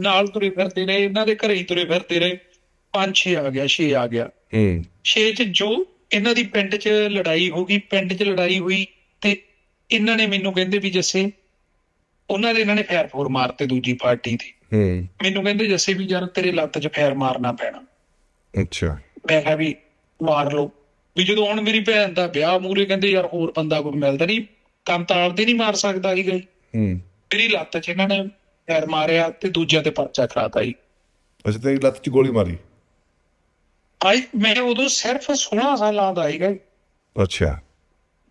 ਨਾਲ ਤੁਰੇ ਫਿਰਦੇ ਰਹੇ ਇਹਨਾਂ ਦੇ ਘਰੇ ਹੀ ਤੁਰੇ ਫਿਰਦੇ ਰਹੇ। ਪੰਜ ਛੇ ਆ ਗਿਆ ਛੇ ਆ ਗਿਆ। ਹੂੰ। ਛੇ ਚ ਜੋ ਇਹਨਾਂ ਦੀ ਪਿੰਡ 'ਚ ਲੜਾਈ ਹੋ ਗਈ ਪਿੰਡ 'ਚ ਲੜਾਈ ਹੋਈ ਤੇ ਇਹਨਾਂ ਨੇ ਮੈਨੂੰ ਕਹਿੰਦੇ ਵੀ ਜੱਸੇ ਉਹਨਾਂ ਦੇ ਇਹਨਾਂ ਨੇ ਫੈਰ ਫੋਰ ਮਾਰਤੇ ਦੂਜੀ ਪਾਰਟੀ ਦੇ ਹੂੰ। ਮੈਨੂੰ ਕਹਿੰਦੇ ਜੱਸੇ ਵੀ ਯਾਰ ਤੇਰੇ ਲੱਤ 'ਚ ਫੈਰ ਮਾਰਨਾ ਪੈਣਾ। ਅੱਛਾ। ਮੈਂ ਕਿਹਾ ਵੀ ਮਾਰ ਲਓ। ਵੀ ਜਦੋਂ ਹੁਣ ਮੇਰੀ ਭੈਣ ਦਾ ਵਿਆਹ ਮੂਰੇ ਕਹਿੰਦੇ ਯਾਰ ਹੋਰ ਬੰਦਾ ਕੋਈ ਮਿਲਦਾ ਨਹੀਂ ਕੰਮ ਤਾਂ ਆਪਦੇ ਨਹੀਂ ਮਾਰ ਸਕਦਾ ਹੀ ਗਈ ਹੂੰ। ਮੇਰੀ ਲੱਤ 'ਚ ਇਹਨਾਂ ਨੇ ਫੈਰ ਮਾਰਿਆ ਤੇ ਦੂਜਿਆਂ ਤੇ ਪਰਚਾ ਕਰਾਤਾ ਜੀ। ਅੱਛਾ ਤੇਰੀ ਲੱਤ 'ਚ ਗੋਲੀ ਮਾਰੀ? ਆਈ ਮੈਂ ਉਦੋਂ ਸਿਰਫ 16 ਸਾਲਾਂ ਦਾ ਸੀਗਾ। ਅੱਛਾ।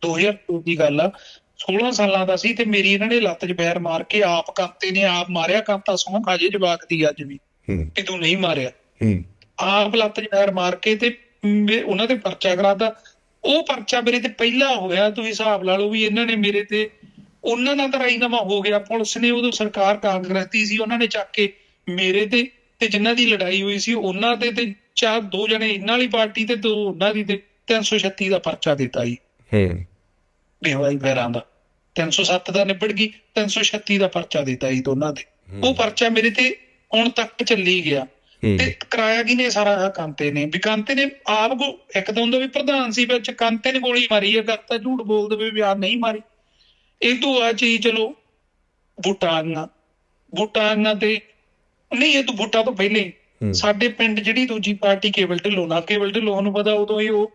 2002 ਦੀ ਗੱਲ ਆ। 16 ਸਾਲਾਂ ਦਾ ਸੀ ਤੇ ਮੇਰੀ ਇਹਨਾਂ ਨੇ ਲੱਤ 'ਚ ਪੈਰ ਮਾਰ ਕੇ ਆਪ ਕਾਂਤੇ ਨੇ ਆਪ ਮਾਰਿਆ ਕਾਂਤਾ ਸੌਂ ਖਾਜੇ ਜਵਾਕ ਦੀ ਅੱਜ ਵੀ। ਕਿ ਤੂੰ ਨਹੀਂ ਮਾਰਿਆ। ਹੂੰ। ਆਪ ਲੱਤ 'ਚ ਪੈਰ ਮਾਰ ਕੇ ਤੇ ਉਹਨਾਂ ਤੇ ਪਰਚਾ ਕਰਾਤਾ। ਉਹ ਪਰਚਾ ਮੇਰੇ ਤੇ ਪਹਿਲਾਂ ਹੋਇਆ ਤੁਸੀਂ ਹਿਸਾਬ ਲਾ ਲਓ ਵੀ ਇਹਨਾਂ ਨੇ ਮੇਰੇ ਤੇ ਉਹਨਾਂ ਨਾਲ ਤਾਂ ਰਾਜੀਨਾਮਾ ਹੋ ਗਿਆ ਪੁਲਿਸ ਨੇ ਉਦੋਂ ਸਰਕਾਰ ਕਾਂਗਰਸ ਦੀ ਸੀ ਉਹਨਾਂ ਨੇ ਚੱਕ ਕੇ ਮੇਰੇ ਤੇ ਤੇ ਜਿਨ੍ਹਾਂ ਦੀ ਲੜਾਈ ਹੋਈ ਸੀ ਉਹਨਾਂ ਤੇ ਤੇ ਚਾਰ ਦੋ ਜਣੇ ਇਹਨਾਂ ਵਾਲੀ ਪਾਰਟੀ ਤੇ ਦੋ ਉਹਨਾਂ ਦੀ ਤੇ 336 ਦਾ ਪਰਚਾ ਦਿੱਤਾ ਜੀ। ਹੂੰ। ਬੇਵਾਈ ਪੈਰਾਂ ਦਾ। 307 ਦਾ ਨਿਬੜ ਗਈ 336 ਦਾ ਪਰਚਾ ਦਿੱਤਾ ਜੀ ਦੋਨਾਂ ਦੇ। ਉਹ ਪਰਚਾ ਮੇਰੇ ਤੇ ਹੁਣ ਤੱਕ ਚੱਲੀ ਗਿਆ। ਤੇ ਕਰਾਇਆ ਕਿਨੇ ਸਾਰਾ ਕਾਂਤੇ ਨੇ? ਵੀ ਕਾਂਤੇ ਨੇ ਆਪ ਕੋ ਇੱਕ ਤਾਂ ਹੁੰਦਾ ਵੀ ਪ੍ਰਧਾਨ ਸੀ ਵਿੱਚ ਕਾਂਤੇ ਨੇ ਗੋਲੀ ਮਾਰੀ ਹੈ ਕਰਤਾ ਝੂਠ ਬੋਲਦੇ ਵੀ ਬਿਆਨ ਨਹੀਂ ਮਾਰੀ। ਇਹ ਤੋਂ ਆ ਚੀਜ਼ ਚਲੋ ਬੁਟਾਨਾ ਬੁਟਾਨਾ ਤੇ ਨਹੀਂ ਇਹ ਤੋਂ ਬੁਟਾ ਤੋਂ ਪਹਿਲੇ। ਸਾਡੇ ਪਿੰਡ ਜਿਹੜੀ ਦੂਜੀ ਪਾਰਟੀ ਕੇਬਲ ਢਿੱਲੋਂ ਨਾ ਕੇਬਲ ਢਿੱਲੋਂ ਨੂੰ ਪਤਾ ਉਦੋਂ ਹੀ ਉਹ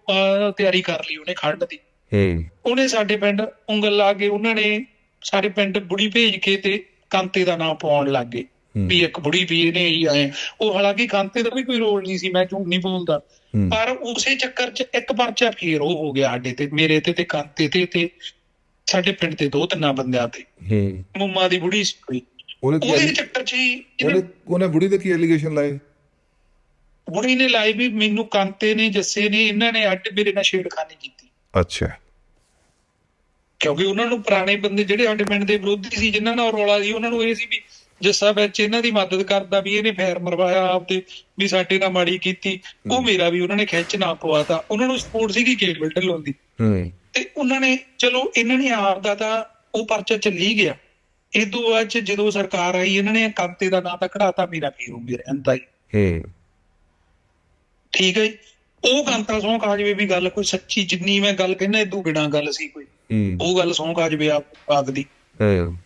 ਤਿਆਰੀ ਕਰ ਲਈ ਉਹਨੇ ਖੰਡ ਦੀ ਹੂੰ ਉਹਨੇ ਸਾਡੇ ਪਿੰਡ ਉਂਗਲ ਲਾ ਕੇ ਉਹਨਾਂ ਨੇ ਸਾਡੇ ਪਿੰਡ ਬੁੜੀ ਭੇਜ ਕੇ ਤੇ ਕਾਂਤੇ ਦਾ ਨਾਮ ਪਾਉਣ ਲੱਗ ਗਏ। ਵੀ ਇੱਕ ਬੁੜੀ ਵੀ ਇਹਨੇ ਹੀ ਆਏ ਉਹ ਹਾਲਾਂਕਿ ਕਾਂਤੇ ਦਾ ਵੀ ਕੋਈ ਰੋਲ ਨਹੀਂ ਸੀ ਮੈਂ ਝੂਠ ਨਹੀਂ ਬੋਲਦਾ। ਪਰ ਉਸੇ ਚੱਕਰ 'ਚ ਇੱਕ ਪਰਚਾ ਫੇਰ ਉਹ ਹੋ ਗਿਆ ਸਾਡੇ ਤੇ ਮੇਰੇ ਤੇ ਤੇ ਕਾਂਤੇ ਤੇ ਤੇ ਸਾਡੇ ਪਿੰਡ ਤੇ ਦੋ ਤਿੰਨਾਂ ਬੰਦਿਆਂ ਤੇ। ਹੂੰ। ਮੁੰਮਾ ਦੀ ਬੁੜੀ ਸੀ ਉਹਨੇ ਕੀ ਉਹਦੇ ਚੱਕਰ 'ਚ ਹੀ ਇਹਨੇ- ਉਹਨੇ ਉਹਨੇ ਬੁੜੀ ਤੇ ਕੀ ਐਲੀਗੇਸ਼ਨ ਲਾਏ? ਬੁੜੀ ਨੇ ਲਾਈ ਵੀ ਮੈਨੂੰ ਕਾਂਤੇ ਨੇ ਜੱਸੇ ਨੇ ਇਹਨਾਂ ਨੇ ਅੱਡ ਮੇਰੇ ਨਾਲ ਛੇੜਖਾਨੀ ਕੀਤੀ। ਅੱਛਾ। ਕਿਉਂਕਿ ਉਹਨਾਂ ਨੂੰ ਪੁਰਾਣੇ ਬੰਦੇ ਜਿਹੜੇ ਸਾਡੇ ਪਿੰਡ ਦੇ ਵਿਰੋਧੀ ਸੀ ਜਿਨ੍ਹਾਂ ਨਾਲ ਰੌਲਾ ਸੀ ਉਹਨਾਂ ਨੂੰ ਇਹ ਸੀ ਵੀ ਜੱਸਾ ਵਿੱਚ ਇਹਨਾਂ ਦੀ ਮਦਦ ਕਰਦਾ ਵੀ ਇਹਨੇ ਫੈਰ ਮਰਵਾਇਆ ਆਪਦੇ ਵੀ ਸਾਡੇ ਨਾਲ ਮਾੜੀ ਕੀਤੀ। ਉਹ ਮੇਰਾ ਵੀ ਉਹਨਾਂ ਨੇ ਖਿੱਚ ਨਾ ਪਵਾਤਾ। ਉਹਨਾਂ ਨੂੰ ਸਪੋਰਟ ਸੀਗੀ ਕੇਬਲ ਢਿੱਲੋਂ ਦੀ। ਹੂੰ। ਉਹਨਾਂ ਨੇ ਚਲੋ ਇਹਨਾਂ ਨੇ ਆਪ ਦਾ ਤਾਂ ਉਹ ਪਰਚਾ ਚੱਲੀ ਗਿਆ। ਇਹ ਤੋਂ ਬਾਅਦ ਜਦੋਂ ਸਰਕਾਰ ਆਈ ਇਹਨਾਂ ਨੇ ਕਾਂਤੇ ਦਾ ਨਾਂ ਤਾਂ ਕਢਾਤਾ ਮੇਰਾ ਵੀ ਹੋ ਗਿਆ ਅੰਤਾ ਹੀ ਹੂੰ। ਠੀਕ ਹੈ। ਉਹ ਕਾਂਤਾ ਸੌਂ ਕਾ ਜਵੇ ਵੀ ਗੱਲ ਕੋਈ ਸੱਚੀ ਜਿੰਨੀ ਮੈਂ ਗੱਲ ਕਹਿੰਦਾ ਇਦੋਂ ਬਿਨਾ ਗੱਲ ਸੀ ਕੋਈ। ਉਹ ਗੱਲ ਸੌਂ ਕਾ ਜਵੇ ਆਪ ਆਗਦੀ ਹੂੰ।